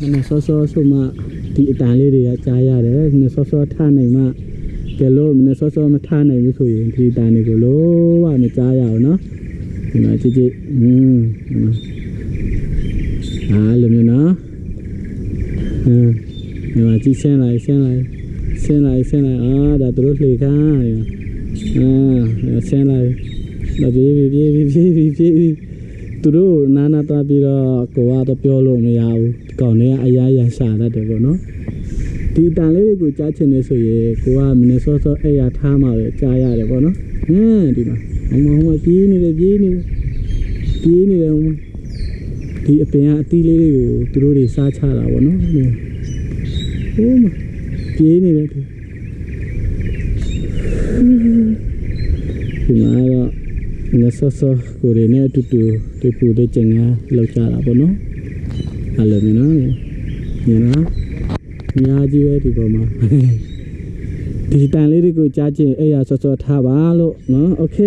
နည်းနည်းစောစောဆိုမှဒီအတန်လေးတွေကကြားရတယ်နည်းနည်းစောစောထားနိုင်မှကဲလို့နည်းနည်းစောစောမထားနိုင်ဘူးဆိုရင်ဒီအတန်တွေကိုလုံးဝမကြားရအောင်နော်ဒီမှာကြည့်ကြည့်อืมဒီမှာအားလိုမျိုးနော်ဟမ်ဒီမှာကြည့်ဆင်းလိုက်ဆင်းလိုက်ဆင်းလိုက်ဆင်းလိုက်အာဒါသူတို့လှေကားတယ်အာဆင်းလိုက်တော့ပြေးပြေးပြေးပြေးပြေးပြေးပြေးသူတို့နာနာသွားပြီးတော့ကိုကတော့ပြောလို့မရဘူးဒီ ကောင်တွေကအရာရာရှာတတ်တယ်ပေါ့နော်ဒီတန်လေးတွေကိုကြားချင်နေဆိုရင်ကိုကမင်းစောစောအဲ့ရထားမှပဲကြားရတယ်ပေါ့နော်ဟင်းဒီမှာဟိုမှာဟိုမှာပြေးနေတယ်ပြေးနေတယ်ပြေးနေတယ်ဟိုမှာဒီအပင်ကအသီးလေးတွေကိုသူတို့တွေစားချတာပေါ့နော်ဟိုမှာပြေးနေတယ်သူဒီမှာတော့နဆဆကိုရနေတူတူတူပူတဲ့ကျင်ငါလောက်ကြတာပေါ့နော် အဲ့လိုမျိုးနော်ညနာအများကြီးပဲဒီပေါ်မှာဒီတန်လေးတွေကိုကြားချင်းအဲ့ရဆော့ဆော့ထားပါလို့နော်โอเค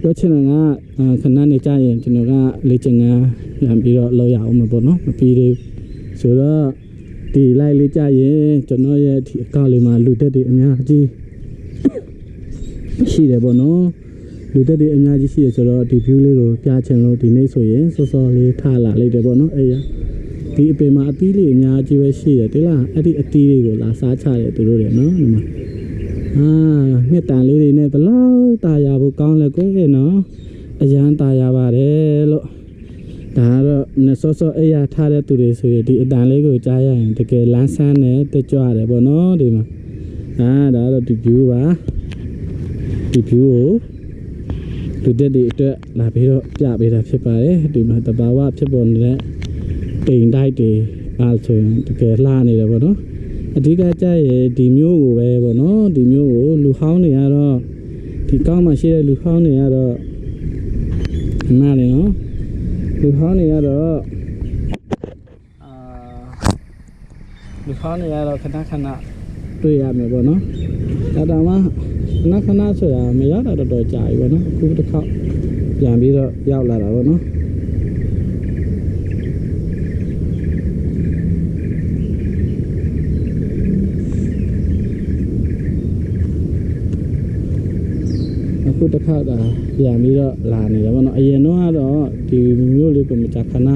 ပြောချင်တာကအာခဏနေကြရင်ကျွန်တော်ကလေ့ကျင့်ငန်းပြန်ပြီးတော့လောက်ရအောင်မှာပေါ့နော်မပြီးသေးဘူးဆိုတော့ဒီလိုက်လေးကြရင်ကျွန်တော်ရဲ့ဒီအကောင့်လေးမှာလူတက်တွေအများကြီးရှိတယ်ပေါ့နော် လူတက်တွေအများကြီးရှိရဆိုတော့ဒီ view လေးကိုပြချင်လို့ဒီနေ့ဆိုရင်စောစောလေးထားလာလိုက်တယ်ပေါ့နော်အဲ့ရ ဒီအပင်မှာအသီးလေးအများကြီးပဲရှိတယ်တိလားအဲ့ဒီအသီးလေးကိုလာစားချတယ်သူတို့တွေနော်ဒီမှာအာနှစ်တန်လေးတွေနဲ့ဘလောက်ตายရဖို့ကောင်းလဲကွယ်နော်အရန်ตายရပါတယ်လို့ဒါကတော့နည်းစောစောအဲ့ရထားတဲ့သူတွေဆိုရင်ဒီအတန်လေးကိုကြားရရင်တကယ်လန်းဆန်းနဲ့တက်ကြွတယ်ပေါ့နော်ဒီမှာအာဒါကတော့ဒီ view ပါဒီ view ကို လူတက်တွေအတွက်လာပြီးတော့ပြပေးတာဖြစ်ပါတယ်ဒီမှာတဘာဝဖြစ်ပေါ်နေတဲ့ တိမ်တိုက်တွေအားဆိုရင်တကယ်လှနေတယ်ပေါ့နော်အဓိကကြရဲ့ဒီမျိုးကိုပဲပေါ့နော်ဒီမျိုးကိုလူဟောင်းတွေကတော့ဒီကောင်းမှရှိတဲ့လူဟောင်းတွေကတော့နားလေနော်လူဟောင်းတွေကတော့အာလူဟောင်းတွေကတော့ခဏခဏတွေ့ရမယ်ပေါ့နော်ဒါတောင်မှခဏခဏဆိုတာမရတာတော်တော်ကြာပြီပေါ့နော်အခုတစ်ခေါက်ပြန်ပြီးတော့ရောက်လာတာပေါ့နော် ခုတစ်ခါတာပြန်ပြီးတော့လာနေတယ်ပေါ့နော်အရင်တော့ကတော့ဒီမျိုးလေးကိုမကြာခဏ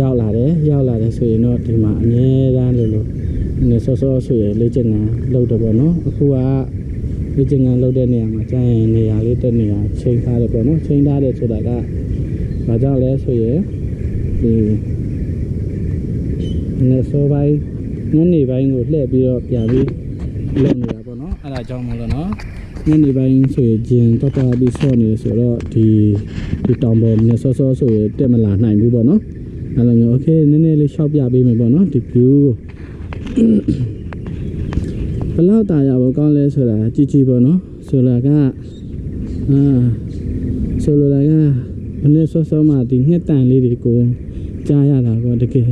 ရောက်လာတယ်ရောက်လာတယ်ဆိုရင်တော့ဒီမှာအမြဲတမ်းလို့လို့နေစောစောဆိုရင်လေ့ကျင့်ငန်းလုပ်တယ်ပေါ့နော်အခုကဒီကျင်ငံလောက်တဲ့နေရာမှာကျရင်နေရာလေးတက်နေရာချိန်ထားတယ်ပေါ့နော်ချိန်ထားတယ်ဆိုတာကဘာကြောင့်လဲဆိုရင်ဒီနေစောပိုင်းညနေပိုင်းကိုလှည့်ပြီးတော့ပြန်ပြီးလုပ်နေတာပေါ့နော်အဲ့ဒါကြောင့်မလို့နော် ညနေပိုင်းဆိုရင်ဂျင်တော့တော်ပြီးဆော့နေဆိုတော့ဒီဒီတောင်ပေါ်နေစောစောဆိုရင်တက်မလာနိုင်ဘူးပေါ့နော်အဲ့လိုမျိုးโอเคနည်းနည်းလေးရှောက်ပြပေးမယ်ပေါ့နော်ဒီ view ကို ဘယ်လောက်ตายရဖို့ကောင်းလဲဆိုတာကြည့်ကြည့်ပေါ့နော်ဆိုလာကအာဆိုလိုတာကမနေ့ဆော့ဆော့မှဒီငှက်တန်လေးတွေကိုကြားရတာပေါ့တကယ်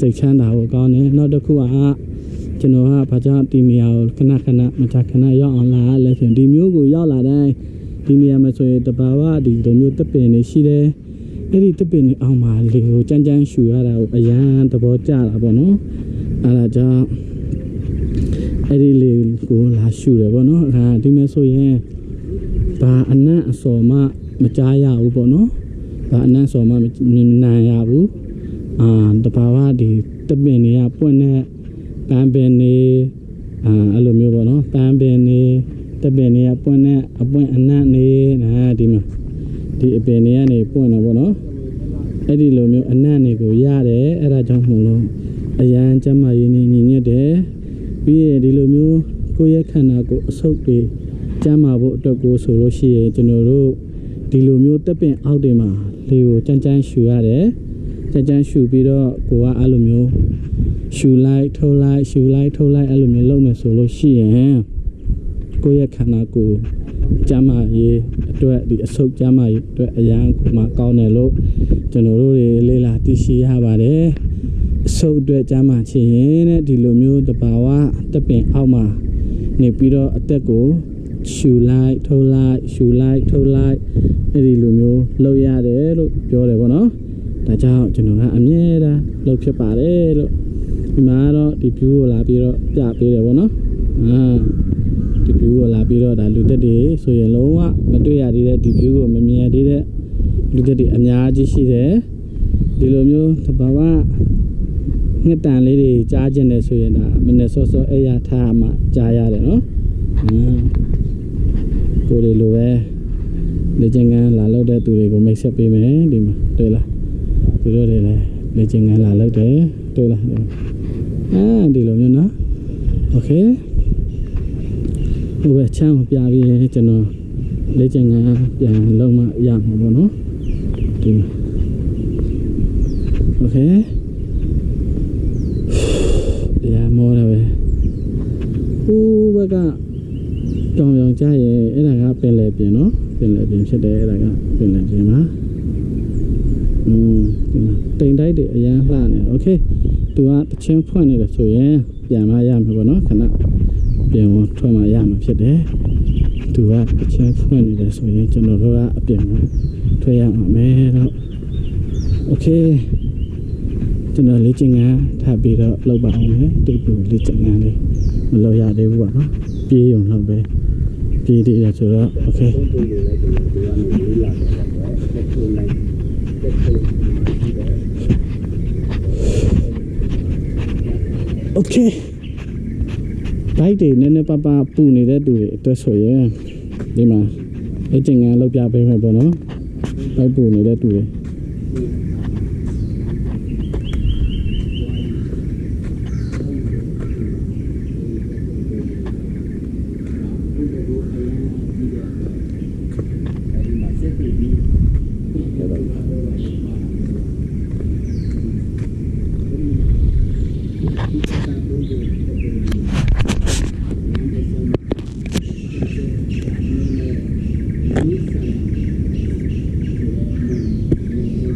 စိတ်ချမ်းသာဖို့ကောင်းတယ်နောက်တစ်ခုက ကျွန်တော်ကဘာကြောင့်ဒီနေရာကိုခဏခဏမချခဏရောက်အောင်လာလဲဆိုရင်ဒီမျိုးကိုရောက်လာတိုင်းဒီနေရာမှာဆိုရင်တဘာဝဒီလိုမျိုးတပ်ပင်နေရှိတယ်အဲ့ဒီတပ်ပင်နေအောင်မှာလေကိုကြမ်းကြမ်းရှူရတာကိုအရန်သဘောကျတာပေါ့နော်အဲ့ဒါကြောင့်အဲ့ဒီလေကိုလာရှူတယ်ဗောနော်ဒါဒီမဲ့ဆိုရင်ဘာအနံ့အစော်မှမကြားရဘူးဗောနော်ဘာအနံ့အစော်မှမနိုင်ရဘူးအာတဘာဝဒီတပင်တွေကပွင့်တဲ့ တန်ပင်နေအာအဲ့လိုမျိုးဗောနော်တန်ပင်နေတပင်တွေကပွင့်တဲ့အပွင့်အနံ့နေဒါဒီမှာဒီအပင်တွေကနေပွင့်တယ်ဗောနော်အဲ့ဒီလိုမျိုးအနံ့တွေကိုရတယ်အဲ့ဒါကြောင့်မို့လို့အရန်ကျမ်းမာရေးနေညီညွတ်တယ်ပြီးရင်ဒီလိုမျိုးကိုယ့်ရဲ့ခန္ဓာကိုယ်အဆုတ်တွေကျန်းမာဖို့အတွက်ကိုဆိုလို့ရှိရင်ကျွန်တော်တို့ဒီလိုမျိုးတက်ပင်အောက်တွေမှာလေကိုကြမ်းကြမ်းရှူရတယ်ကြမ်းကြမ်းရှူပြီးတော့ကိုကအဲ့လိုမျိုး ရှူလိုက်ထုတ်လိုက်ရှူလိုက်ထုတ်လိုက်အဲ့လိုမျိုးလုပ်မယ်ဆိုလို့ရှိရင်ကိုယ့်ရဲ့ခန္ဓာကိုယ်ကျန်းမာရေးအတွက်ဒီအဆုတ်ကျန်းမာရေးအတွက်အရန်ကိုမှကောင်းတယ်လို့ကျွန်တော်တို့တွေလေ့လာသိရှိရပါတယ်အဆုပ်အတွက်ကြားမှချင်ရင်တဲ့ဒီလိုမျိုးတဘာဝတပင်အောက်မှာနေပြီးတော့အသက်ကိုရှူလိုက်ထုတ်လိုက်ရှူလိုက်ထုတ်လိုက်အဲ့ဒီလိုမျိုးလုပ်ရတယ်လို့ပြောတယ်ပေါ့နော်ဒါကြောင့်ကျွန်တော်ကအမြဲတမ်းလုပ်ဖြစ်ပါတယ်လို့ ဒီမှာတော့ဒီ view ကိုလာပြီးတော့ပြပေးတယ်ဗောနော်အာဒီ view ကိုလာပြီးတော့ဒါလူသက်တွေဆိုရင်လုံးဝမတွေ့ရသေးတဲ့ဒီ view ကိုမမြင်ရသေးတဲ့လူသက်တွေအများကြီးရှိတယ်ဒီလိုမျိုးတဘာဝငှက်တန်လေးတွေကြားကျင်တယ်ဆိုရင်ဒါမနေ့စောစောအဲ့ရထားမှကြားရတယ်နော်အာကိုယ်တွေလိုပဲလေ့ကျင့်ခန်းလာလုပ်တဲ့သူတွေကိုမိတ်ဆက်ပေးမယ်ဒီမှာတွေ့လားသူတို့တွေလည်း လေ့ကျင့်ခန်းလာလုပ်တယ်တွေ့လားအာဒီလိုမျိုးနော်โอเคဟိုပဲချမ်းကိုပြပြီးရင်ကျွန်တော်လေ့ကျင့်ခန်းပြန်လုပ်မှရမှာပေါ့နော်ဒီမှာโอเคတရားမောတယ်ပဲဟိုဘက်ကကြောင်ကြောင်ကြရဲ့အဲ့ဒါကပင်လေပြင်နော်ပင်လေပြင်ဖြစ်တယ်အဲ့ဒါကပင်လေပြင်ပါ อืมဒီမှာတိမ်တိုက်တွေအရန်လှနေโอเคသူကတချင်းဖွင့်နေတယ်ဆိုရင်ပြန်မရမှာပေါ့နော်ခဏပြန်ဝင်ထွက်မှရမှာဖြစ်တယ်သူကတချင်းဖွင့်နေတယ်ဆိုရင်ကျွန်တော်တို့ကအပြင်မှာထွက်ရမှာမယ်တော့โอเคကျွန်တော်လေ့ကျင့်ခန်းထပ်ပြီးတော့လုပ်ပါအောင်မယ်တူတူလေ့ကျင့်ခန်းလေးမလုပ်ရသေးဘူးပေါ့နော်ပြေးရုံလောက်ပဲပြေးသေးတယ်ဆိုတော့โอเค โอเคဘိုက်တွေနည်းနည်းပါးပါးပူနေတဲ့သူတွေအတွက်ဆိုရင်ဒီမှာအကျင့်ငန်းလောက်ပြပေးမယ်ပေါ့နော်ဘိုက်ပူနေတဲ့သူတွေ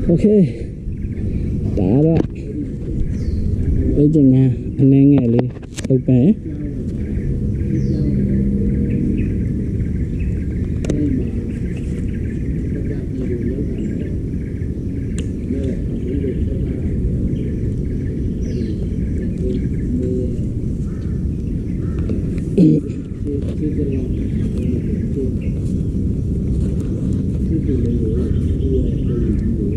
ok. Đã đó. Đấy chừng à anh em nghe đi. Thực tế Thank you.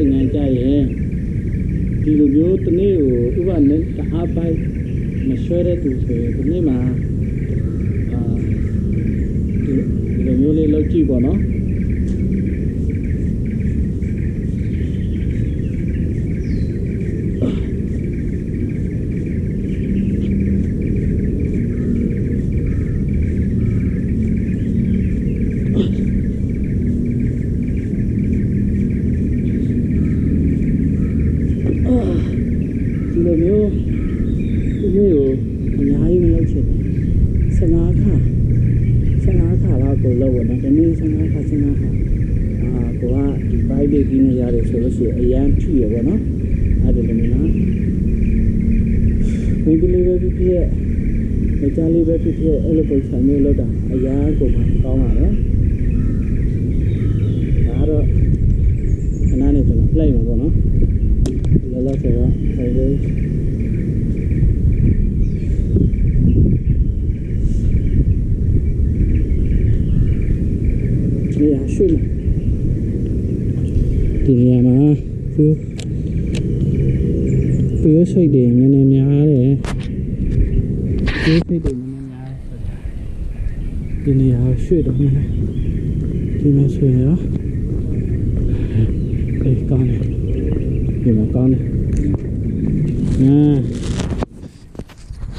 င့်ငန်းကြရင်ဒီလိုမျိုးတစ်နေ့ကိုဥပနဲ့တအားပိုက်မဆွဲတဲ့သူဆိုရင်ဒီနေ့မှာအာဒီဒီလိုမျိုးလေးလုပ်ကြည့်ပေါ့နော် ဒီကလေးပဲဖြစ်ဖြစ်မကြလေးပဲဖြစ်ဖြစ်အဲ့လိုပုံစံမျိုးလောက်တာအရာကိုမှကောင်းပါလေဒါတော့ခဏနေကျွန်တော် play မှာပေါ့နော်လောလောဆယ်တော့ဟိုလေးဒီရရွှေ့မယ်ဒီနေရာမှာသူ သူရွှေ့တယ်နည်းနည်းများတယ်သူရွှေ့တယ်နည်းနည်းများတယ်ဒီနေရာရွှေ့တော့နည်းနည်းဒီမှာရွှေ့ရောအေးကောင်းတယ်ဒီမှာကောင်းတယ်။ညာ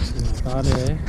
ဒီမှာကောင်းတယ်